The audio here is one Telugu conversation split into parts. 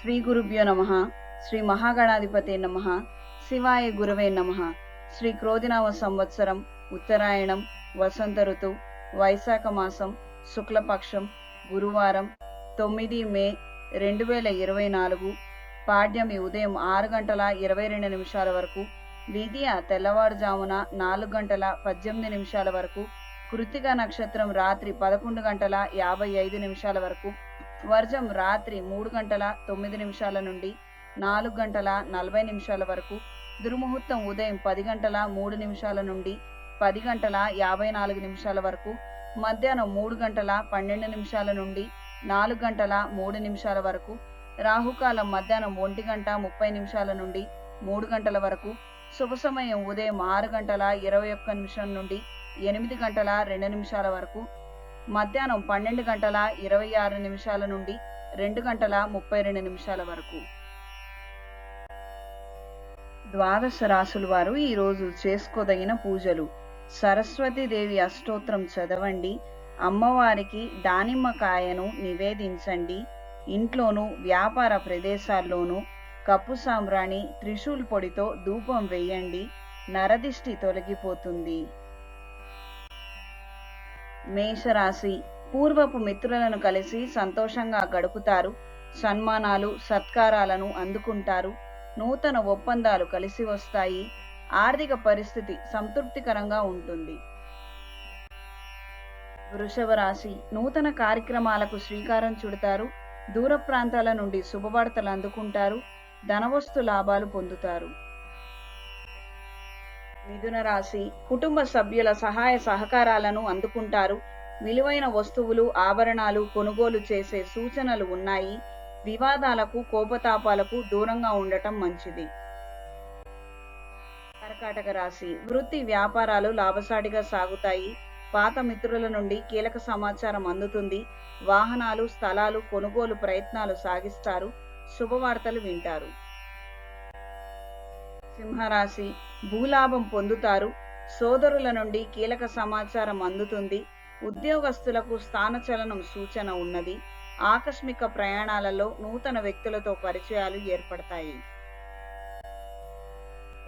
శ్రీ గురుభ్యో నమ శ్రీ మహాగణాధిపతే నమ శివాయ గురవే నమ శ్రీ క్రోధినామ సంవత్సరం ఉత్తరాయణం వసంత ఋతువు వైశాఖ మాసం శుక్లపక్షం గురువారం తొమ్మిది మే రెండు వేల ఇరవై నాలుగు పాడ్యమి ఉదయం ఆరు గంటల ఇరవై రెండు నిమిషాల వరకు విధియ తెల్లవారుజామున నాలుగు గంటల పద్దెనిమిది నిమిషాల వరకు కృతిక నక్షత్రం రాత్రి పదకొండు గంటల యాభై ఐదు నిమిషాల వరకు వర్జం రాత్రి మూడు గంటల తొమ్మిది నిమిషాల నుండి నాలుగు గంటల నలభై నిమిషాల వరకు దుర్ముహూర్తం ఉదయం పది గంటల మూడు నిమిషాల నుండి పది గంటల యాభై నాలుగు నిమిషాల వరకు మధ్యాహ్నం మూడు గంటల పన్నెండు నిమిషాల నుండి నాలుగు గంటల మూడు నిమిషాల వరకు రాహుకాలం మధ్యాహ్నం ఒంటి గంట ముప్పై నిమిషాల నుండి మూడు గంటల వరకు శుభ సమయం ఉదయం ఆరు గంటల ఇరవై ఒక్క నిమిషం నుండి ఎనిమిది గంటల రెండు నిమిషాల వరకు మధ్యాహ్నం పన్నెండు గంటల ఇరవై ఆరు నిమిషాల నుండి రెండు గంటల ముప్పై రెండు నిమిషాల వరకు. ద్వాదశ రాసుల వారు ఈరోజు చేసుకోదగిన పూజలు. సరస్వతీదేవి అష్టోత్రం చదవండి. అమ్మవారికి దానిమ్మకాయను నివేదించండి. ఇంట్లోనూ వ్యాపార ప్రదేశాల్లోనూ కప్పు సాంబ్రాణి త్రిశూల్ పొడితో ధూపం వేయండి. నరదిష్టి తొలగిపోతుంది. మేషరాశి పూర్వపు మిత్రులను కలిసి సంతోషంగా గడుపుతారు. సన్మానాలు సత్కారాలను అందుకుంటారు. నూతన ఒప్పందాలు కలిసి వస్తాయి. ఆర్థిక పరిస్థితి సంతృప్తికరంగా ఉంటుంది. వృషభ రాశి నూతన కార్యక్రమాలకు శ్రీకారం చుడతారు. దూర ప్రాంతాల నుండి శుభవార్తలు అందుకుంటారు. ధనవస్తు లాభాలు పొందుతారు. మిథున రాశి కుటుంబ సభ్యుల సహాయ సహకారాలను అందుకుంటారు. విలువైన వస్తువులు ఆభరణాలు కొనుగోలు చేసే సూచనలు ఉన్నాయి. వివాదాలకు కోపతాపాలకు దూరంగా ఉండటం మంచిది. కర్కాటక రాశి వృత్తి వ్యాపారాలు లాభసాటిగా సాగుతాయి. పాత మిత్రుల నుండి కీలక సమాచారం అందుతుంది. వాహనాలు స్థలాలు కొనుగోలు ప్రయత్నాలు సాగిస్తారు. శుభవార్తలు వింటారు. సింహరాశి భూలాభం పొందుతారు. సోదరుల నుండి కీలక సమాచారం అందుతుంది. ఉద్యోగస్తులకు స్థానచలనం సూచన ఉన్నది. ఆకస్మిక ప్రయాణాలలో నూతన వ్యక్తులతో పరిచయాలు ఏర్పడతాయి.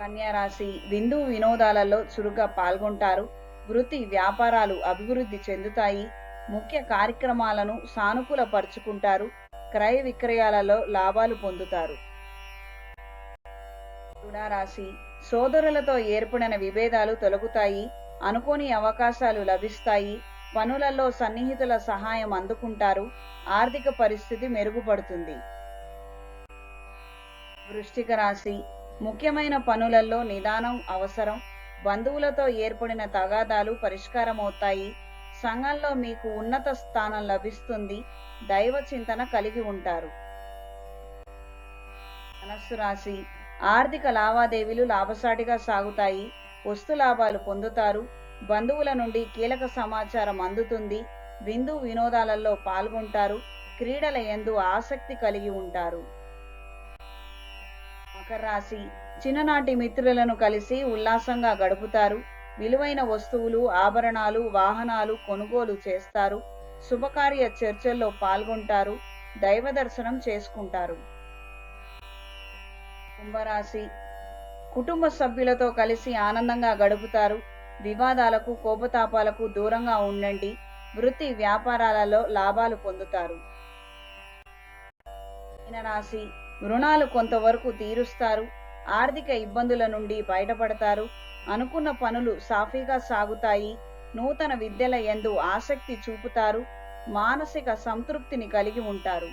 కన్యారాశి విందు వినోదాలలో చురుగ్గా పాల్గొంటారు. వృత్తి వ్యాపారాలు అభివృద్ధి చెందుతాయి. ముఖ్య కార్యక్రమాలను సానుకూలపరుచుకుంటారు. క్రయ విక్రయాలలో లాభాలు పొందుతారు. తులారాశి సోదరులతో ఏర్పడిన విభేదాలు తొలగుతాయి అనుకోని అవకాశాలు లభిస్తాయి పనులలో సన్నిహితుల సహాయం అందుకుంటారు ఆర్థిక పరిస్థితి మెరుగుపడుతుంది. వృష్టిక రాశి. ముఖ్యమైన పనులలో నిదానం అవసరం బంధువులతో ఏర్పడిన తగాదాలు పరిష్కారమవుతాయి సంఘంలో మీకు ఉన్నత స్థానం లభిస్తుంది దైవ చింతన కలిగి ఉంటారు. మనస్సు రాశి. ఆర్థిక లావాదేవీలు లాభసాటిగా సాగుతాయి. వస్తు లాభాలు పొందుతారు. బంధువుల నుండి కీలక సమాచారం అందుతుంది. విందు వినోదాలలో పాల్గొంటారు. క్రీడల ఎందు ఆసక్తి కలిగి ఉంటారు. మకర రాశి. చిన్ననాటి మిత్రులను కలిసి ఉల్లాసంగా గడుపుతారు. విలువైన వస్తువులు ఆభరణాలు వాహనాలు కొనుగోలు చేస్తారు. శుభకార్య చర్చల్లో పాల్గొంటారు. దైవ దర్శనం చేసుకుంటారు. కుంభరాశి. కుటుంబ సభ్యులతో కలిసి ఆనందంగా గడుపుతారు. వివాదాలకు కోపతాపాలకు దూరంగా ఉండండి. వృత్తి వ్యాపారాలలో లాభాలు పొందుతారు. రాశి రుణాలు కొంతవరకు తీరుస్తారు. ఆర్థిక ఇబ్బందుల నుండి బయటపడతారు. అనుకున్న పనులు సాఫీగా సాగుతాయి. నూతన విద్యల ఎందు ఆసక్తి చూపుతారు. మానసిక సంతృప్తిని కలిగి ఉంటారు.